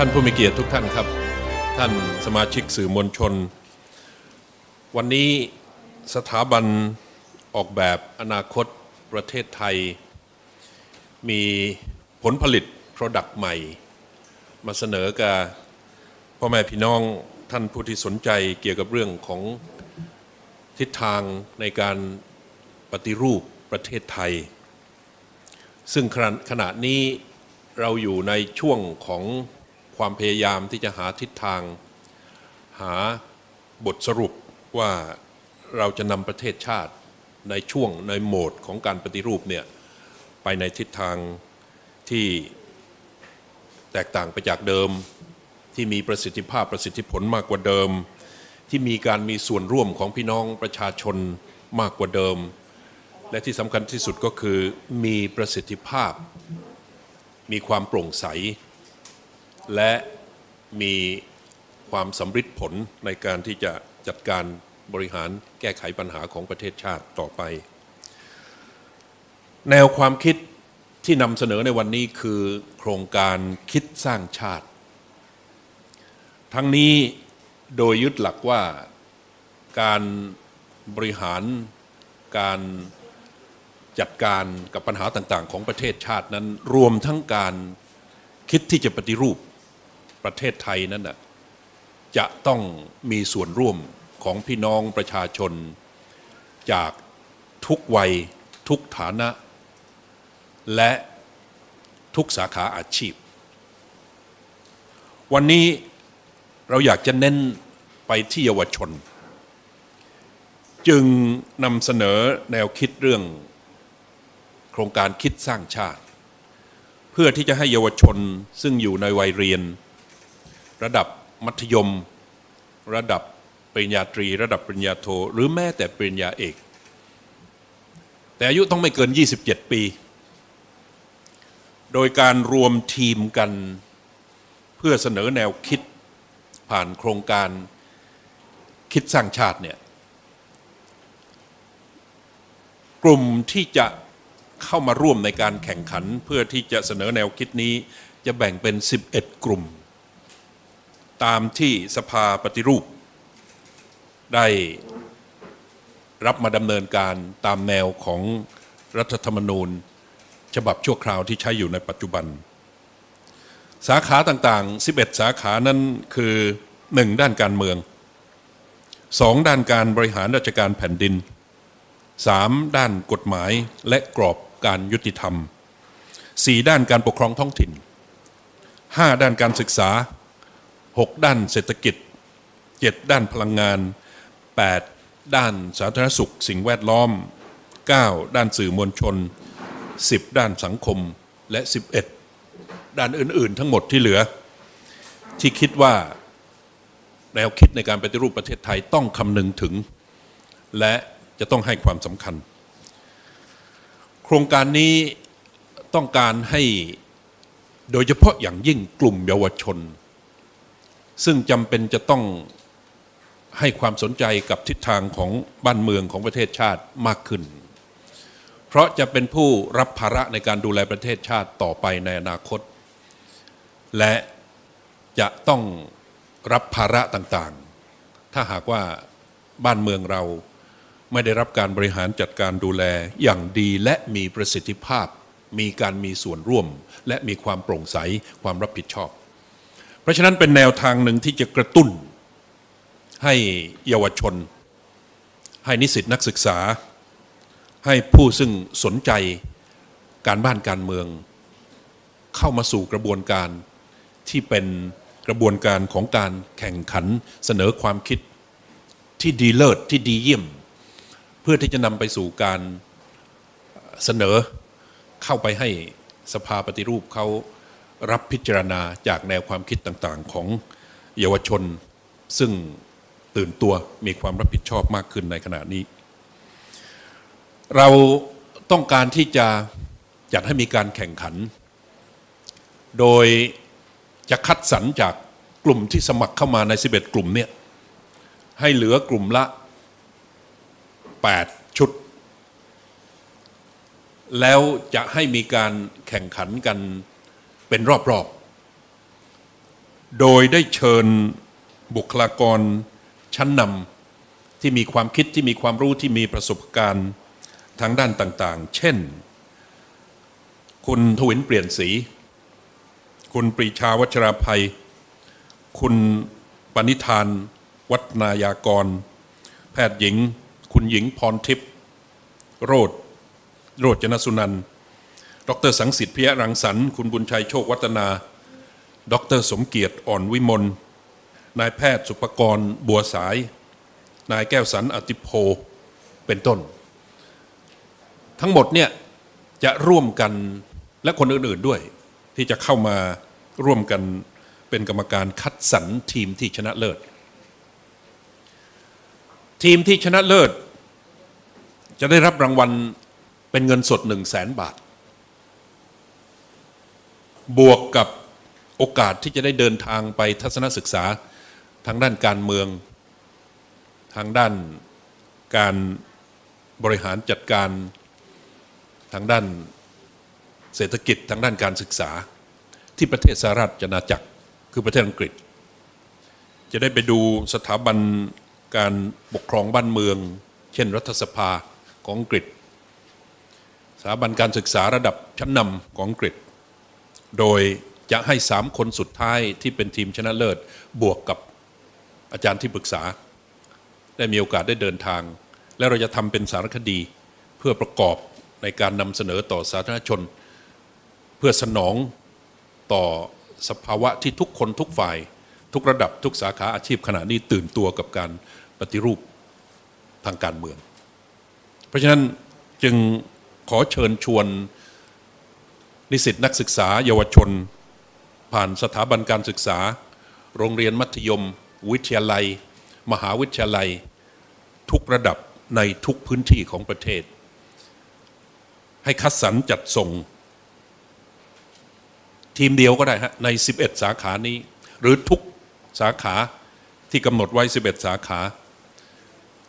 ท่านผู้มีเกียรติทุกท่านครับ ท่านสมาชิกสื่อมวลชน วันนี้สถาบันออกแบบอนาคตประเทศไทย มีผลผลิต Product ใหม่ มาเสนอกับพ่อแม่พี่น้องท่านผู้ที่สนใจเกี่ยวกับเรื่องของทิศทางในการปฏิรูปประเทศไทย ซึ่งขณะขณะนี้เราอยู่ในช่วงของ ความพยายามที่จะหาทิศทาง หาบทสรุปว่าเราจะนำประเทศชาติในช่วงในโหมดของการปฏิรูปเนี่ยไปในทิศทางที่แตกต่างไปจากเดิมที่มีประสิทธิภาพประสิทธิผลมากกว่าเดิม ที่มีการมีส่วนร่วมของพี่น้องประชาชนมากกว่าเดิม และที่สำคัญที่สุดก็คือมีประสิทธิภาพ มีความโปร่งใส และมีความสำฤทธิ์ผลในการที่จะจัดการบริหารแก้ไขปัญหาของประเทศชาติต่อไป แนวความคิดที่นำเสนอในวันนี้คือโครงการคิดสร้างชาติ ทั้งนี้โดยยึดหลักว่าการบริหารการจัดการกับปัญหาต่างๆ ของประเทศชาตินั้น รวมทั้งการคิดที่จะปฏิรูป ประเทศไทยนั้นนะจะต้องมีส่วนร่วมของพี่น้องประชาชน จากทุกวัยทุกฐานะ และทุกสาขาอาชีพ วันนี้เราอยากจะเน้นไปที่เยาวชน จึงนำเสนอแนวคิดเรื่อง โครงการคิดสร้างชาติ เพื่อที่จะให้เยาวชนซึ่งอยู่ในวัยเรียน ระดับมัธยม ระดับปริญญาตรี ระดับปริญญาโท หรือแม้แต่ปริญญาเอก แต่อายุต้องไม่เกิน 27 ปี โดยการรวมทีมกันเพื่อเสนอแนวคิดผ่านโครงการคิดสร้างชาติเนี่ยกลุ่มที่จะเข้ามาร่วมในการแข่งขัน เพื่อที่จะเสนอแนวคิดนี้จะแบ่งเป็น 11 กลุ่ม ตามที่สภาปฏิรูป ได้รับมาดำเนินการตามแนวของรัฐธรรมนูญ ฉบับชั่วคราวที่ใช้อยู่ในปัจจุบัน สาขาต่างๆ 11 สาขานั้นคือ 1. ด้านการเมือง 2. ด้านการบริหารราชการแผ่นดิน 3. ด้านกฎหมายและกรอบการยุติธรรม 4. ด้านการปกครองท้องถิ่น 5. ด้านการศึกษา 6. ด้านเศรษฐกิจ 7. ด้านพลังงาน 8. ด้านสาธารณสุข สิ่งแวดล้อม 9. ด้านสื่อมวลชน 10 ด้านสังคมและ 11 ด้านอื่น ๆ ทั้งหมดที่เหลือ ที่คิดว่าแนวคิดในการปฏิรูปประเทศไทยต้องคำนึงถึง และจะต้องให้ความสำคัญ โครงการนี้ต้องการให้โดยเฉพาะอย่างยิ่งกลุ่มเยาวชน ซึ่งจำเป็นจะต้องให้ความสนใจกับทิศทางของบ้านเมืองของประเทศชาติมากขึ้น เพราะจะเป็นผู้รับภาระในการดูแลประเทศชาติต่อไปในอนาคต และจะต้องรับภาระต่างๆ ถ้าหากว่าบ้านเมืองเราไม่ได้รับการบริหารจัดการดูแลอย่างดีและมีประสิทธิภาพ มีการมีส่วนร่วม และมีความโปร่งใสความรับผิดชอบ เพราะฉะนั้นเป็นแนวทางหนึ่งที่จะกระตุ้น ให้เยาวชน ให้นิสิตนักศึกษา ให้ผู้ซึ่งสนใจการบ้านการเมือง เข้ามาสู่กระบวนการที่เป็นกระบวนการของการแข่งขันเสนอความคิดที่ดีเลิศที่ดีเยี่ยม เพื่อที่จะนำไปสู่การเสนอเข้าไปให้สภาปฏิรูปเขา รับพิจารณาจากแนวความคิดต่างๆ ของเยาวชน ซึ่งตื่นตัวมีความรับผิดชอบมากขึ้นในขณะนี้ เราต้องการที่จะจัดให้มีการแข่งขัน โดยจะคัดสรรจากกลุ่มที่สมัครเข้ามาใน 11 กลุ่มเนี่ยให้เหลือกลุ่มละ 8 ชุด แล้วจะให้มีการแข่งขันกัน เป็นรอบๆ โดยได้เชิญบุคลากรชั้นนำที่มีความคิดที่มีความรู้ที่มีประสบการณ์ทางด้านต่างๆ เช่น คุณทวินเปลี่ยนสี คุณปรีชาวัชราภัย คุณปณิธาน วัฒนายากร แพทย์หญิง คุณหญิงพรทิพย์โรดโรจนสุนันท์ ดรสังสิทธิ์พิยรังสรรค์คุณบุญชัยโชควัฒนา ดรสมเกียรติอ่อนวิมลนายแพทย์สุภกรณ์บัวสาย นายแก้วสันอติโพเป็นต้น ทั้งหมดเนี่ยจะร่วมกันและคนอื่นๆด้วย ที่จะเข้ามาร่วมกันเป็นกรรมการคัดสรรทีมที่ชนะเลิศ ทีมที่ชนะเลิศ จะได้รับรางวัลเป็นเงินสด1 0 0 0 0แสนบาท บวกกับโอกาสที่จะได้เดินทางไปทัศนศึกษาทางด้านการเมือง ทางด้านการบริหารจัดการทางด้านเศรษฐกิจทางด้านการศึกษา ที่ประเทศสหรัฐอาณาจักรคือประเทศอังกฤษ จะได้ไปดูสถาบันการปกครองบ้านเมือง เช่นรัฐสภาของอังกฤษ สถาบันการศึกษาระดับชั้นนำของอังกฤษ โดยจะให้สามคนสุดท้ายที่เป็นทีมชนะเลิศ บวกกับอาจารย์ที่ปรึกษา ได้มีโอกาสได้เดินทาง และเราจะทำเป็นสารคดีเพื่อประกอบในการนำเสนอต่อสาธารณชน เพื่อสนองต่อสภาวะที่ทุกคนทุกฝ่าย ทุกระดับทุกสาขาอาชีพขณะนี้ตื่นตัวกับการปฏิรูปทางการเมือง เพราะฉะนั้นจึงขอเชิญชวน นิสิตนักศึกษา เยาวชน ผ่านสถาบันการศึกษา โรงเรียนมัธยม วิทยาลัย มหาวิทยาลัย ทุกระดับในทุกพื้นที่ของประเทศ ให้คัดสรรจัดส่ง ทีมเดียวก็ได้ฮะใน 11 สาขานี้ หรือทุกสาขาที่กำหนดไว้ 11 สาขา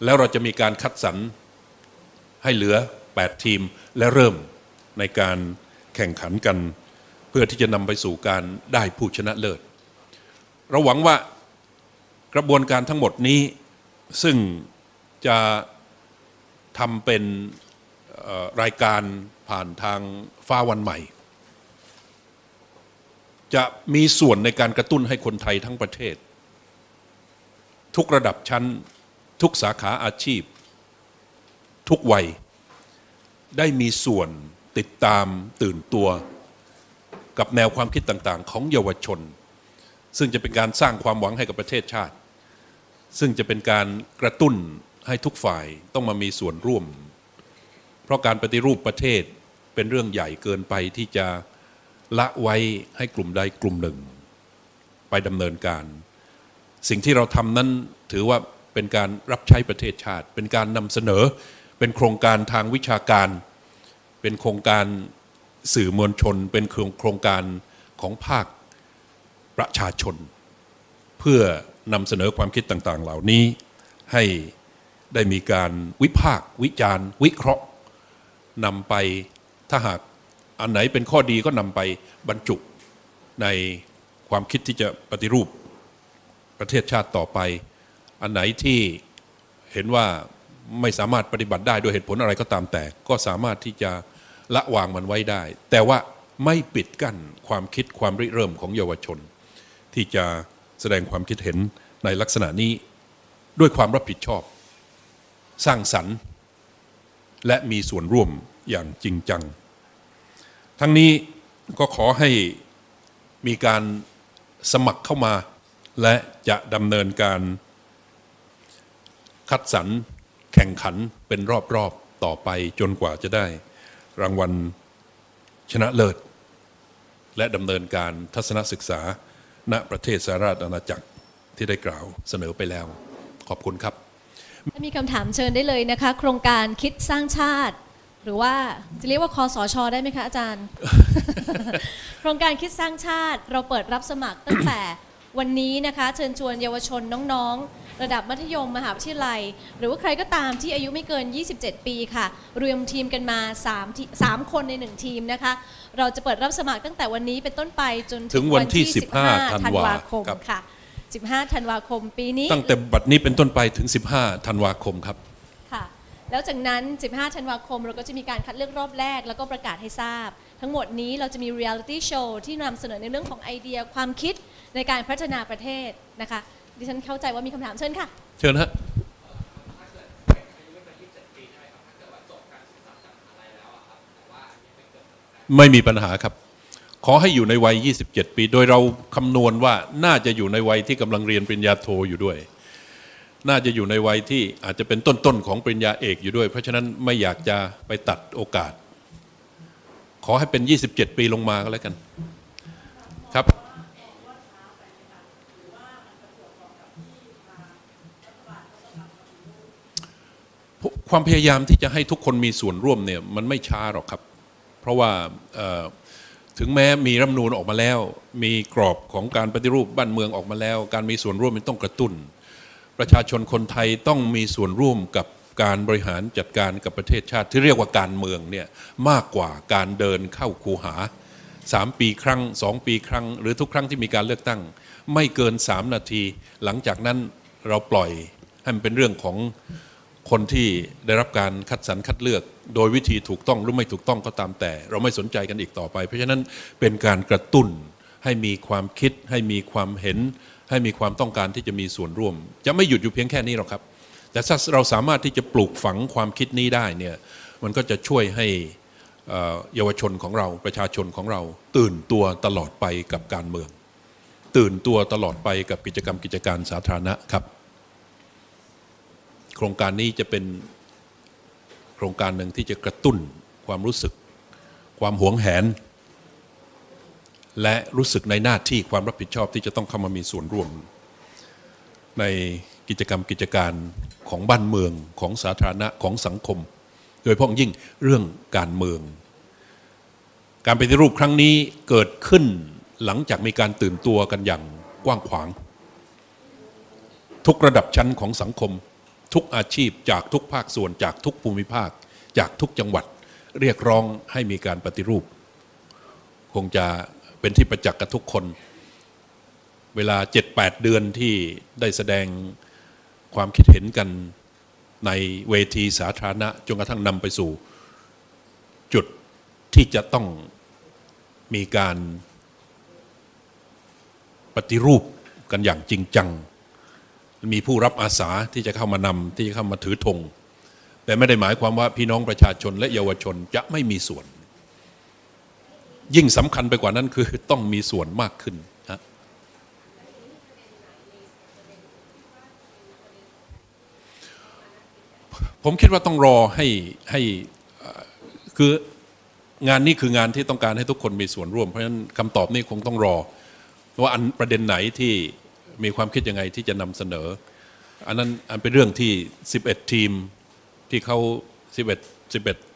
แล้วเราจะมีการคัดสรรให้เหลือ 8 ทีมและเริ่มในการ แข่งขันกัน เพื่อที่จะนำไปสู่การได้ผู้ชนะเลิศ เราหวังว่ากระบวนการทั้งหมดนี้ซึ่งจะทำเป็นรายการผ่านทางฟ้าวันใหม่ จะมีส่วนในการกระตุ้นให้คนไทยทั้งประเทศ ทุกระดับชั้น ทุกสาขาอาชีพ ทุกวัย ได้มีส่วน ติดตามตื่นตัวกับแนวความคิดต่างๆ ของเยาวชน ซึ่งจะเป็นการสร้างความหวังให้กับประเทศชาติ ซึ่งจะเป็นการกระตุ้นให้ทุกฝ่ายต้องมามีส่วนร่วม เพราะการปฏิรูปประเทศเป็นเรื่องใหญ่เกินไปที่จะละไว้ให้กลุ่มใดกลุ่มหนึ่ง ไปดำเนินการ สิ่งที่เราทำนั้นถือว่าเป็นการรับใช้ประเทศชาติ เป็นการนำเสนอเป็นโครงการทางวิชาการ เป็นโครงการสื่อมวลชน เป็นโครงการของภาคประชาชน เพื่อนำเสนอความคิดต่างๆ เหล่านี้ให้ได้มีการวิพากษ์วิจารณ์ วิเคราะห์นำไปถ้าหากอันไหนเป็นข้อดีก็นำไปบรรจุในความคิดที่จะปฏิรูปประเทศชาติต่อไป อันไหนที่เห็นว่า ไม่สามารถปฏิบัติได้ด้วยเหตุผลอะไรก็ตามแต่ ก็สามารถที่จะละวางมันไว้ได้ แต่ว่าไม่ปิดกั้นความคิดความริเริ่มของเยาวชน ที่จะแสดงความคิดเห็นในลักษณะนี้ด้วยความรับผิดชอบ สร้างสรรค์ และมีส่วนร่วมอย่างจริงจัง ทั้งนี้ก็ขอให้มีการสมัครเข้ามา และจะดำเนินการคัดสรร แข่งขันเป็นรอบๆต่อไปจนกว่าจะได้ รางวัลชนะเลิศ และดำเนินการทัศนศึกษา ณประเทศสหราชอาณาจักรที่ได้กล่าวเสนอไปแล้ว ขอบคุณครับ ถ้ามีคำถามเชิญได้เลยนะคะ โครงการคิดสร้างชาติ หรือว่าจะเรียกว่าคอสชได้ไหมคะอาจารย์ โครงการคิดสร้างชาติ เราเปิดรับสมัครตั้งแต่ วันนี้นะคะ เชิญชวนเยาวชนน้องๆ ระดับมัธยมมหาวิทยาลัย หรือว่าใครก็ตามที่อายุไม่เกิน 27 ปีค่ะรวมทีมกันมา3ที3คนใน 1 ทีมนะคะ เราจะเปิดรับสมัครตั้งแต่วันนี้เป็นต้นไปจนถึงวันที่ 15 15ธันวาคมครับค่ะ 15 ธันวาคมปีนี้ ตั้งแต่บัดนี้เป็นต้นไปถึง 15 ธันวาคมครับค่ะ แล้วจากนั้น 15 ธันวาคมเราก็จะมีการคัดเลือกรอบแรก แล้วก็ประกาศให้ทราบ ทั้งหมดนี้เราจะมีเรียลิตี้โชว์ที่นำเสนอในเรื่องของไอเดียความคิด ในการพัฒนาประเทศนะคะ ดิฉันเข้าใจว่ามีคำถามเชิญค่ะ เชิญฮะไม่มีปัญหาครับ ขอให้อยู่ในวัย 27 ปี โดยเราคำนวณว่าน่าจะอยู่ในวัยที่กำลังเรียนปริญญาโทอยู่ด้วย น่าจะอยู่ในวัยที่อาจจะเป็นต้นๆของปริญญาเอกอยู่ด้วย เพราะฉะนั้นไม่อยากจะไปตัดโอกาส ขอให้เป็น 27 ปีลงมาก็แล้วกัน ครับ ความพยายามที่จะให้ทุกคนมีส่วนร่วมเนี่ยมันไม่ช้าหรอกครับ เพราะว่าถึงแม้มีรัฐมนูญออกมาแล้ว มีกรอบของการปฏิรูปบ้านเมืองออกมาแล้ว การมีส่วนร่วมมันต้องกระตุ้น ประชาชนคนไทยต้องมีส่วนร่วมกับการบริหารจัดการกับประเทศชาติที่เรียกว่าการเมืองเนี่ยมากกว่าการเดินเข้าคูหาสามปีครั้งสองปีครั้ง หรือทุกครั้งที่มีการเลือกตั้ง ไม่เกินสามนาที หลังจากนั้นเราปล่อยให้มันเป็นเรื่องของ คนที่ได้รับการคัดสรรคัดเลือก โดยวิธีถูกต้องหรือไม่ถูกต้องก็ตามแต่ เราไม่สนใจกันอีกต่อไป เพราะฉะนั้นเป็นการกระตุ้นให้มีความคิด ให้มีความเห็น ให้มีความต้องการที่จะมีส่วนร่วม จะไม่หยุดอยู่เพียงแค่นี้หรอกครับ แต่ถ้าเราสามารถที่จะปลูกฝังความคิดนี้ได้เนี่ยมันก็จะช่วยให้เยาวชนของเราประชาชนของเรา ตื่นตัวตลอดไปกับการเมือง ตื่นตัวตลอดไปกับกิจกรรมกิจการสาธารณะครับ โครงการนี้จะเป็นโครงการหนึ่งที่จะกระตุ้นความรู้สึก ความหวงแหน และรู้สึกในหน้าที่ความรับผิดชอบที่จะต้องเข้ามามีส่วนร่วม ในกิจกรรมกิจการของบ้านเมืองของสาธารณะของสังคม โดยเพาะอย่งยิ่งเรื่องการเมือง การปฏิรูปครั้งนี้เกิดขึ้นหลังจากมีการตื่นตัวกันอย่างกว้างขวาง ทุกระดับชั้นของสังคม ทุกอาชีพจากทุกภาคส่วนจากทุกภูมิภาค จากทุกจังหวัด เรียกร้องให้มีการปฏิรูป คงจะเป็นที่ประจักษ์กับทุกคน เวลา 7-8 เดือนที่ได้แสดงความคิดเห็นกันในเวทีสาธารณะจนกระทั่งนำไปสู่ จุดที่จะต้องมีการปฏิรูปกันอย่างจริงจัง มีผู้รับอาสาที่จะเข้ามานำที่จะเข้ามาถือธงแต่ไม่ได้หมายความว่าพี่น้องประชาชนและเยาวชนจะไม่มีส่วน ยิ่งสำคัญไปกว่านั้นคือต้องมีส่วนมากขึ้นนะผมคิดว่าต้องรอให้ให้คืองานนี้คืองานที่ต้องการให้ทุกคนมีส่วนร่วม เพราะฉะนั้นคำตอบนี้คงต้องรอ ว่าอันประเด็นไหนที่ มีความคิดยังไงที่จะนำเสนอ อันนั้นอันเป็นเรื่องที่ 11 ทีมที่เขา11 11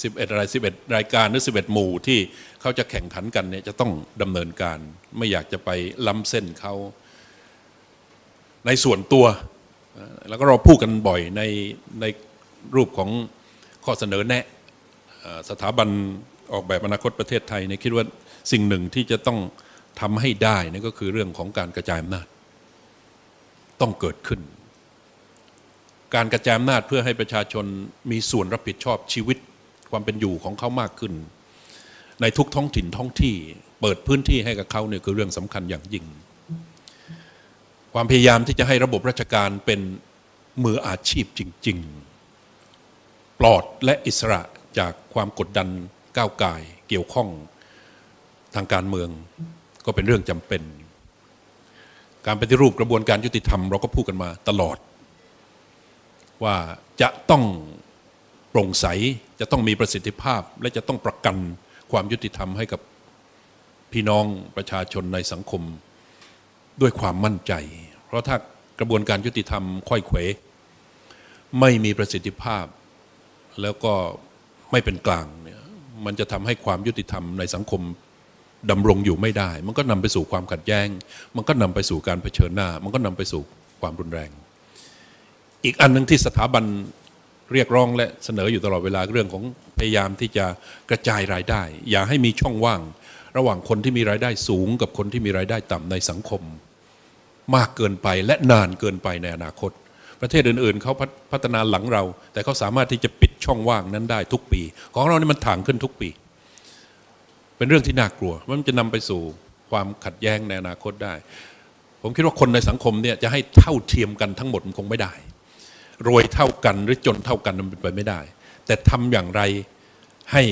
11อะไร11 รายการหรือ 11 หมู่ที่เขาจะแข่งขันกันเนี่ยจะต้องดำเนินการ ไม่อยากจะไปล้ำเส้นเขาในส่วนตัว แล้วก็เราพูดกันบ่อยในในรูปของข้อเสนอแนะสถาบันออกแบบอนาคตประเทศไทยเนี่ยคิดว่าสิ่งหนึ่งที่จะต้อง ทำให้ได้นั่นก็คือเรื่องของการกระจายอำนาจ ต้องเกิดขึ้น การกระจายอำนาจเพื่อให้ประชาชนมีส่วนรับผิดชอบชีวิตความเป็นอยู่ของเขามากขึ้น ในทุกท้องถิ่นท้องที่ เปิดพื้นที่ให้กับเขาเนี่ยคือเรื่องสำคัญอย่างยิ่ง ความพยายามที่จะให้ระบบราชการเป็นมืออาชีพจริง ๆ ปลอดและอิสระจากความกดดันก้าวไก่เกี่ยวข้องทางการเมือง ก็เป็นเรื่องจำเป็น การปฏิรูปกระบวนการยุติธรรม เราก็พูดกันมาตลอด ว่าจะต้องโปร่งใสจะต้องมีประสิทธิภาพ และจะต้องประกันความยุติธรรมให้กับพี่น้องประชาชนในสังคมด้วยความมั่นใจ เพราะถ้ากระบวนการยุติธรรมค่อยเขวไม่มีประสิทธิภาพ แล้วก็ไม่เป็นกลางเนี่ยมันจะทำให้ความยุติธรรมในสังคม ดำรงอยู่ไม่ได้ มันก็นำไปสู่ความขัดแย้ง มันก็นำไปสู่การเผชิญหน้า มันก็นำไปสู่ความรุนแรง อีกอันหนึ่งที่สถาบันเรียกร้องและเสนออยู่ตลอดเวลาเรื่องของพยายามที่จะกระจายรายได้ อย่าให้มีช่องว่าง ระหว่างคนที่มีรายได้สูง กับคนที่มีรายได้ต่ำในสังคม มากเกินไปและนานเกินไปในอนาคต ประเทศอื่นๆเขาพัฒพัฒนาหลังเรา แต่เขาสามารถที่จะปิดช่องว่างนั้นได้ทุกปี ของเรานี่มันถ่างขึ้นทุกปี เป็นเรื่องที่น่ากลัว มันจะนำไปสู่ความขัดแย้งในอนาคตได้ ผมคิดว่าคนในสังคมเนี่ยจะให้เท่าเทียมกันทั้งหมดมันคงไม่ได้ รวยเท่ากันหรือจนเท่ากันมันเป็นไปไม่ได้ แต่ทำอย่างไรให้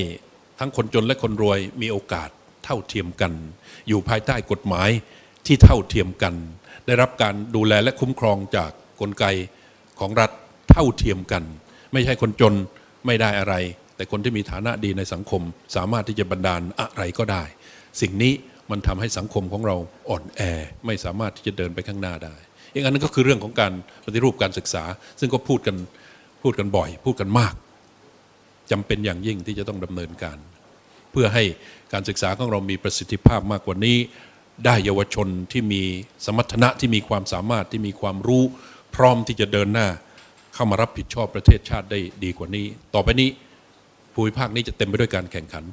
ทั้งคนจนและคนรวยมีโอกาสเท่าเทียมกัน อยู่ภายใต้กฎหมายที่เท่าเทียมกัน ได้รับการดูแลและคุ้มครองจากกลไกของรัฐเท่าเทียมกัน ไม่ใช่คนจนไม่ได้อะไร แต่คนที่มีฐานะดีในสังคม สามารถที่จะบันดาลอะไรก็ได้ สิ่งนี้มันทำให้สังคมของเราอ่อนแอ ไม่สามารถที่จะเดินไปข้างหน้าได้ อีกอันนึงก็คือเรื่องของการปฏิรูปการศึกษา ซึ่งก็พูดกันพูดกันบ่อย พูดกันมากจำเป็นอย่างยิ่งที่จะต้องดำเนินการ เพื่อให้การศึกษาของเรามีประสิทธิภาพมากกว่านี้ ได้เยาวชนที่มีสมรรถนะที่มีความสามารถที่มีความรู้ พร้อมที่จะเดินหน้า เข้ามารับผิดชอบประเทศชาติได้ดีกว่านี้ ต่อไปนี้ ภูมิภาคนี้จะเต็มไปด้วยการแข่งขัน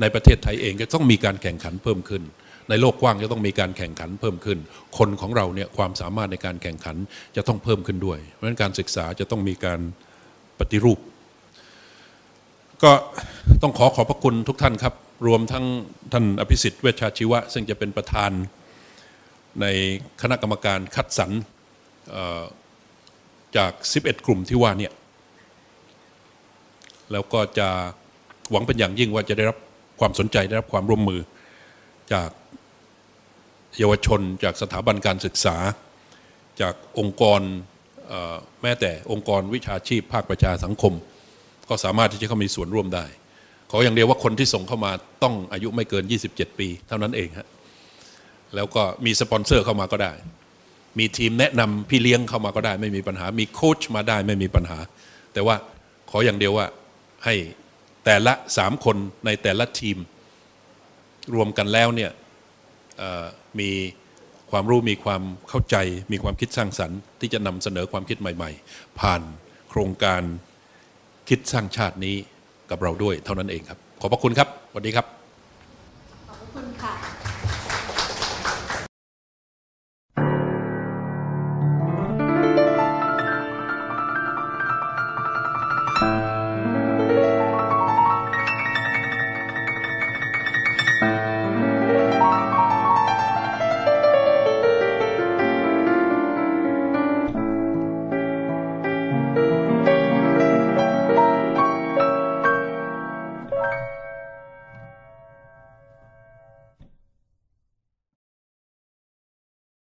ในประเทศไทยเองก็ต้องมีการแข่งขันเพิ่มขึ้น ในโลกกว้างจะต้องมีการแข่งขันเพิ่มขึ้น คนของเราเนี่ยความสามารถในการแข่งขันจะต้องเพิ่มขึ้นด้วย เพราะฉะนั้นการศึกษาจะต้องมีการปฏิรูป ก็ต้องขอขอบพระคุณทุกท่านครับ รวมทั้งท่านอภิสิทธิ์เวชชาชีวะ ซึ่งจะเป็นประธานในคณะกรรมการคัดสรรจาก 11 กลุ่มที่ว่าเนี่ย แล้วก็จะหวังเป็นอย่างยิ่งว่าจะได้รับความสนใจได้รับความร่วมมือจากเยาวชน จากสถาบันการศึกษา จากองค์กรแม้แต่องค์กรวิชาชีพภาคประชาสังคม ก็สามารถที่จะเข้ามีส่วนร่วมได้ ขออย่างเดียวว่าคนที่ส่งเข้ามาต้องอายุไม่เกิน 27 ปี เท่านั้นเองฮะแล้วก็มีสปอนเซอร์เข้ามาก็ได้ มีทีมแนะนำพี่เลี้ยงเข้ามาก็ได้ ไม่มีปัญหา มีโค้ชมาได้ไม่มีปัญหา แต่ว่าขออย่างเดียวว่า ให้แต่ละสามคนในแต่ละทีม รวมกันแล้วเนี่ยมีความรู้มีความเข้าใจมีความคิดสร้างสรรค์ ที่จะนำเสนอความคิดใหม่ ๆ ผ่านโครงการคิดสร้างชาตินี้กับเราด้วยเท่านั้นเองครับ ขอบพระคุณครับสวัสดีครับ ขอบคุณค่ะ